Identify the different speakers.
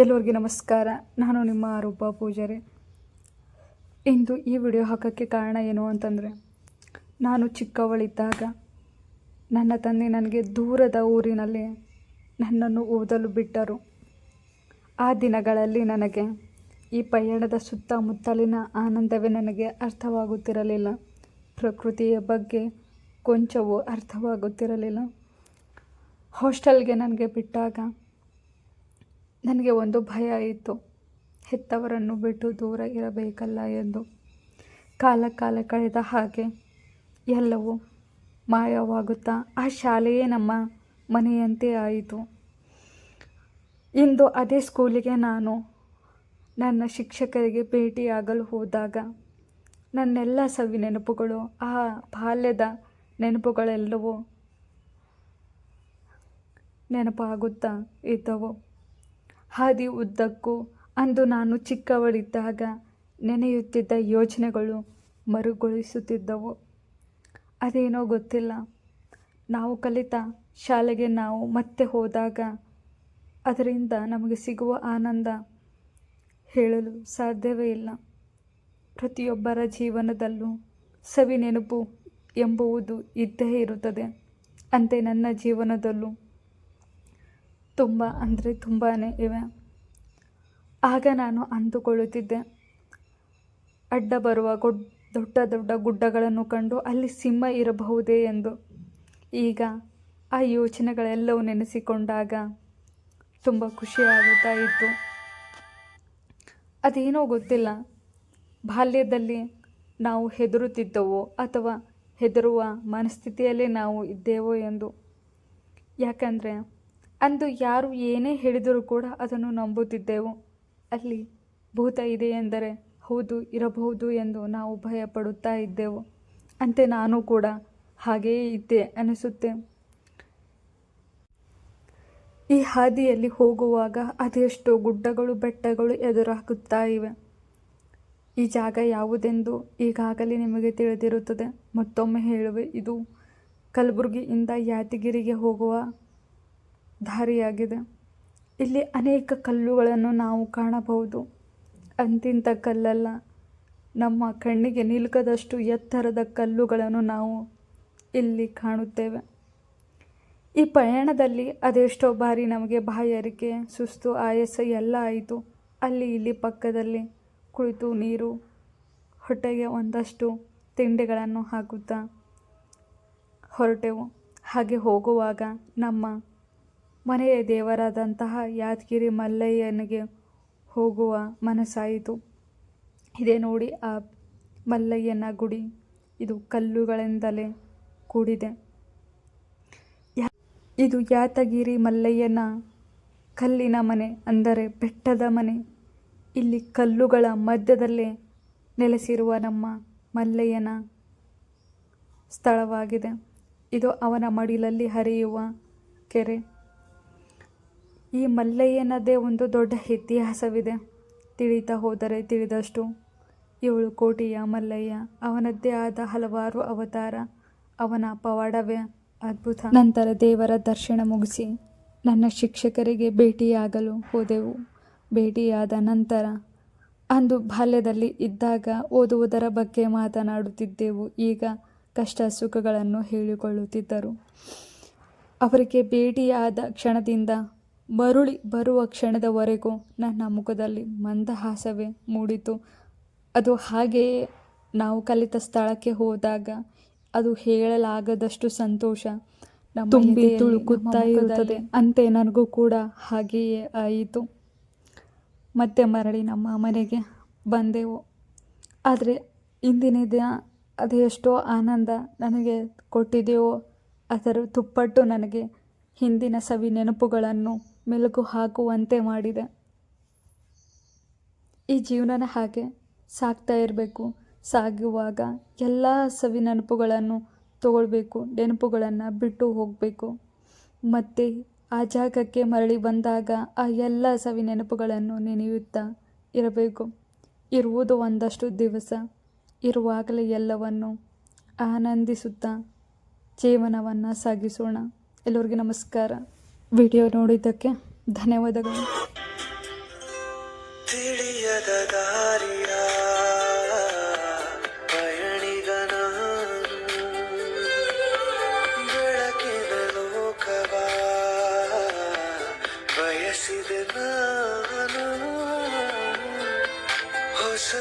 Speaker 1: ಎಲ್ಲರಿಗೂ ನಮಸ್ಕಾರ. ನಾನು ನಿಮ್ಮ ರೂಪ ಪೂಜಾರಿ. ಇಂದು ಈ ವಿಡಿಯೋ ಹಾಕೋಕ್ಕೆ ಕಾರಣ ಏನು ಅಂತಂದರೆ, ನಾನು ಚಿಕ್ಕವಳಿದ್ದಾಗ ನನ್ನ ತಂದೆ ನನಗೆ ದೂರದ ಊರಿನಲ್ಲಿ ನನ್ನನ್ನು ಓದಲು ಬಿಟ್ಟರು. ಆ ದಿನಗಳಲ್ಲಿ ನನಗೆ ಈ ಪಯಣದ ಸುತ್ತಮುತ್ತಲಿನ ಆನಂದವೇ ನನಗೆ ಅರ್ಥವಾಗುತ್ತಿರಲಿಲ್ಲ. ಪ್ರಕೃತಿಯ ಬಗ್ಗೆ ಕೊಂಚವೂ ಅರ್ಥವಾಗುತ್ತಿರಲಿಲ್ಲ. ಹಾಸ್ಟೆಲ್ಗೆ ನನಗೆ ಬಿಟ್ಟಾಗ ನನಗೆ ಒಂದು ಭಯ ಇತ್ತು. ಹೆತ್ತವರನ್ನು ಬಿಟ್ಟು ದೂರ ಇರಬೇಕಲ್ಲ ಎಂದು. ಕಾಲ ಕಾಲ ಕಳೆದ ಹಾಗೆ ಎಲ್ಲವೂ ಮಾಯವಾಗುತ್ತಾ ಆ ಶಾಲೆಯೇ ನಮ್ಮ ಮನೆಯಂತೆ ಆಯಿತು. ಇಂದು ಅದೇ ಸ್ಕೂಲಿಗೆ ನಾನು ನನ್ನ ಶಿಕ್ಷಕರಿಗೆ ಭೇಟಿಯಾಗಲು ಹೋದಾಗ ನನ್ನೆಲ್ಲ ಸವಿ ನೆನಪುಗಳು, ಆ ಬಾಲ್ಯದ ನೆನಪುಗಳೆಲ್ಲವೂ ನೆನಪಾಗುತ್ತಾ ಇದ್ದವು. ಹಾದಿ ಉದ್ದಕ್ಕೂ ಅಂದು ನಾನು ಚಿಕ್ಕವಳಿದ್ದಾಗ ನೆನೆಯುತ್ತಿದ್ದ ಯೋಚನೆಗಳು ಮರುಗೊಳಿಸುತ್ತಿದ್ದವು. ಅದೇನೋ ಗೊತ್ತಿಲ್ಲ. ನಾವು ಕಲಿತ ಶಾಲೆಗೆ ನಾವು ಮತ್ತೆ ಹೋದಾಗ ಅದರಿಂದ ನಮಗೆ ಸಿಗುವ ಆನಂದ ಹೇಳಲು ಸಾಧ್ಯವೇ ಇಲ್ಲ. ಪ್ರತಿಯೊಬ್ಬರ ಜೀವನದಲ್ಲೂ ಸವಿ ನೆನಪು ಎಂಬುವುದು ಇದ್ದೇ ಇರುತ್ತದೆ. ಅಂತೆ ನನ್ನ ಜೀವನದಲ್ಲೂ ತುಂಬ ಅಂದರೆ ತುಂಬಾ ಇವೆ. ಆಗ ನಾನು ಅಂದುಕೊಳ್ಳುತ್ತಿದ್ದೆ. ಅಡ್ಡ ಬರುವ ದೊಡ್ಡ ದೊಡ್ಡ ಗುಡ್ಡಗಳನ್ನು ಕಂಡು ಅಲ್ಲಿ ಸಿಂಹ ಇರಬಹುದೇ ಎಂದು. ಈಗ ಆ ಯೋಚನೆಗಳೆಲ್ಲವೂ ನೆನೆಸಿಕೊಂಡಾಗ ತುಂಬ ಖುಷಿಯಾಗುತ್ತಾ ಇತ್ತು. ಅದೇನೋ ಗೊತ್ತಿಲ್ಲ. ಬಾಲ್ಯದಲ್ಲಿ ನಾವು ಹೆದರುತ್ತಿದ್ದವೋ ಅಥವಾ ಹೆದರುವ ಮನಸ್ಥಿತಿಯಲ್ಲೇ ನಾವು ಇದ್ದೇವೋ ಎಂದು. ಯಾಕಂದರೆ ಅಂದು ಯಾರು ಏನೇ ಹೇಳಿದರೂ ಕೂಡ ಅದನ್ನು ನಂಬುತ್ತಿದ್ದೆವು. ಅಲ್ಲಿ ಭೂತ ಇದೆ ಎಂದರೆ ಹೌದು, ಇರಬಹುದು ಎಂದು ನಾವು ಭಯಪಡುತ್ತಾ ಇದ್ದೆವು. ಅಂತೆ ನಾನು ಕೂಡ ಹಾಗೆಯೇ ಇದ್ದೆ ಅನಿಸುತ್ತೆ. ಈ ಹಾದಿಯಲ್ಲಿ ಹೋಗುವಾಗ ಅದೆಷ್ಟೋ ಗುಡ್ಡಗಳು, ಬೆಟ್ಟಗಳು ಎದುರಾಗುತ್ತಾ ಇವೆ. ಈ ಜಾಗ ಯಾವುದೆಂದು ಈಗಾಗಲೇ ನಿಮಗೆ ತಿಳಿದಿರುತ್ತದೆ. ಮತ್ತೊಮ್ಮೆ ಹೇಳುವೆ, ಇದು ಕಲಬುರಗಿಯಿಂದ ಯಾದಗಿರಿಗೆ ಹೋಗುವ ದಾರಿಯಾಗಿದೆ. ಇಲ್ಲಿ ಅನೇಕ ಕಲ್ಲುಗಳನ್ನು ನಾವು ಕಾಣಬಹುದು. ಅಂತಿಂಥ ಕಲ್ಲಲ್ಲ, ನಮ್ಮ ಕಣ್ಣಿಗೆ ನಿಲುಕದಷ್ಟು ಎತ್ತರದ ಕಲ್ಲುಗಳನ್ನು ನಾವು ಇಲ್ಲಿ ಕಾಣುತ್ತೇವೆ. ಈ ಪಯಣದಲ್ಲಿ ಅದೆಷ್ಟೋ ಬಾರಿ ನಮಗೆ ಬಾಯಾರಿಕೆ, ಸುಸ್ತು, ಆಯಾಸ ಎಲ್ಲ ಆಯಿತು. ಅಲ್ಲಿ ಇಲ್ಲಿ ಪಕ್ಕದಲ್ಲಿ ಕುಳಿತು ನೀರು, ಹೊಟ್ಟೆಗೆ ಒಂದಷ್ಟು ತಿಂಡಿಗಳನ್ನು ಹಾಕುತ್ತಾ ಹೊರಟೆವು. ಹಾಗೆ ಹೋಗುವಾಗ ನಮ್ಮ ಮನೆಯ ದೇವರಾದಂತಹ ಯಾದಗಿರಿ ಮಲ್ಲಯ್ಯನಿಗೆ ಹೋಗುವ ಮನಸ್ಸಾಯಿತು. ಇದೇ ನೋಡಿ ಆ ಮಲ್ಲಯ್ಯನ ಗುಡಿ ಇದು ಕಲ್ಲುಗಳಿಂದಲೇ ಕೂಡಿದೆ. ಇದು ಯಾತಗಿರಿ ಮಲ್ಲಯ್ಯನ ಕಲ್ಲಿನ ಮನೆ ಅಂದರೆ ಬೆಟ್ಟದ ಮನೆ. ಇಲ್ಲಿ ಕಲ್ಲುಗಳ ಮಧ್ಯದಲ್ಲೇ ನೆಲೆಸಿರುವ ನಮ್ಮ ಮಲ್ಲಯ್ಯನ ಸ್ಥಳವಾಗಿದೆ. ಇದು ಅವನ ಮಡಿಲಲ್ಲಿ ಹರಿಯುವ ಕೆರೆ. ಈ ಮಲ್ಲಯ್ಯನದೇ ಒಂದು ದೊಡ್ಡ ಇತಿಹಾಸವಿದೆ. ತಿಳಿತಾ ಹೋದರೆ ತಿಳಿದಷ್ಟು. ಏಳು ಕೋಟಿಯ ಮಲ್ಲಯ್ಯ, ಅವನದ್ದೇ ಆದ ಹಲವಾರು ಅವತಾರ, ಅವನ ಪವಾಡವೇ ಅದ್ಭುತ. ನಂತರ ದೇವರ ದರ್ಶನ ಮುಗಿಸಿ, ನನ್ನ ಶಿಕ್ಷಕರಿಗೆ ಭೇಟಿಯಾಗಲು ಹೋದೆವು. ಭೇಟಿಯಾದ ನಂತರ, ಅಂದು ಬಾಲ್ಯದಲ್ಲಿ ಇದ್ದಾಗ ಓದುವುದರ ಬಗ್ಗೆ ಮಾತನಾಡುತ್ತಿದ್ದೆವು. ಈಗ ಕಷ್ಟ ಸುಖಗಳನ್ನು ಹೇಳಿಕೊಳ್ಳುತ್ತಿದ್ದರು. ಅವರಿಗೆ ಭೇಟಿಯಾದ ಕ್ಷಣದಿಂದ ಮರುಳಿ ಬರುವ ಕ್ಷಣದವರೆಗೂ ನನ್ನ ಮುಖದಲ್ಲಿ ಮಂದಹಾಸವೇ ಮೂಡಿತು. ಅದು ಹಾಗೆಯೇ ನಾವು ಕಲಿತ ಸ್ಥಳಕ್ಕೆ ಹೋದಾಗ ಅದು ಹೇಳಲಾಗದಷ್ಟು ಸಂತೋಷ. ತುಂಬಿ ತುಳುಕುತ್ತಾ ಇರುತ್ತದೆ. ಅಂತೆ ನನಗೂ ಕೂಡ ಹಾಗೆಯೇ ಆಯಿತು. ಮತ್ತೆ ಮರಳಿ ನಮ್ಮ ಮನೆಗೆ ಬಂದೆವು. ಆದರೆ ಇಂದಿನ ದಿನ ಅದು ಎಷ್ಟೋ ಆನಂದ ನನಗೆ ಕೊಟ್ಟಿದೆಯೋ ಅದರ ತುಪ್ಪಟ್ಟು ನನಗೆ ಹಿಂದಿನ ಸವಿ ನೆನಪುಗಳನ್ನು ಮೆಲುಕು ಹಾಕುವಂತೆ ಮಾಡಿದೆ. ಈ ಜೀವನನ ಹಾಗೆ ಸಾಗ್ತಾ ಇರಬೇಕು. ಸಾಗುವಾಗ ಎಲ್ಲ ಸವಿ ನೆನಪುಗಳನ್ನು ತಗೊಳ್ಬೇಕು, ನೆನಪುಗಳನ್ನು ಬಿಟ್ಟು ಹೋಗಬೇಕು. ಮತ್ತು ಆ ಜಾಗಕ್ಕೆ ಮರಳಿ ಬಂದಾಗ ಆ ಎಲ್ಲ ಸವಿ ನೆನಪುಗಳನ್ನು ನೆನೆಯುತ್ತಾ ಇರಬೇಕು. ಇರುವುದು ಒಂದಷ್ಟು ದಿವಸ. ಇರುವಾಗಲೇ ಎಲ್ಲವನ್ನು ಆನಂದಿಸುತ್ತಾ ಜೀವನವನ್ನು ಸಾಗಿಸೋಣ. ಎಲ್ಲರಿಗೂ ನಮಸ್ಕಾರ. ವಿಡಿಯೋ ನೋಡಿದ್ದಕ್ಕೆ ಧನ್ಯವಾದಗಳು.
Speaker 2: ತಿಳಿಯದ ದಾರಿಯ ಪಯಣಿಗ ನಾನು ಬೆಳಕಿನ ಲೋಕವ ಬಯಸಿದೆ ನಾನು. ಹೊಸ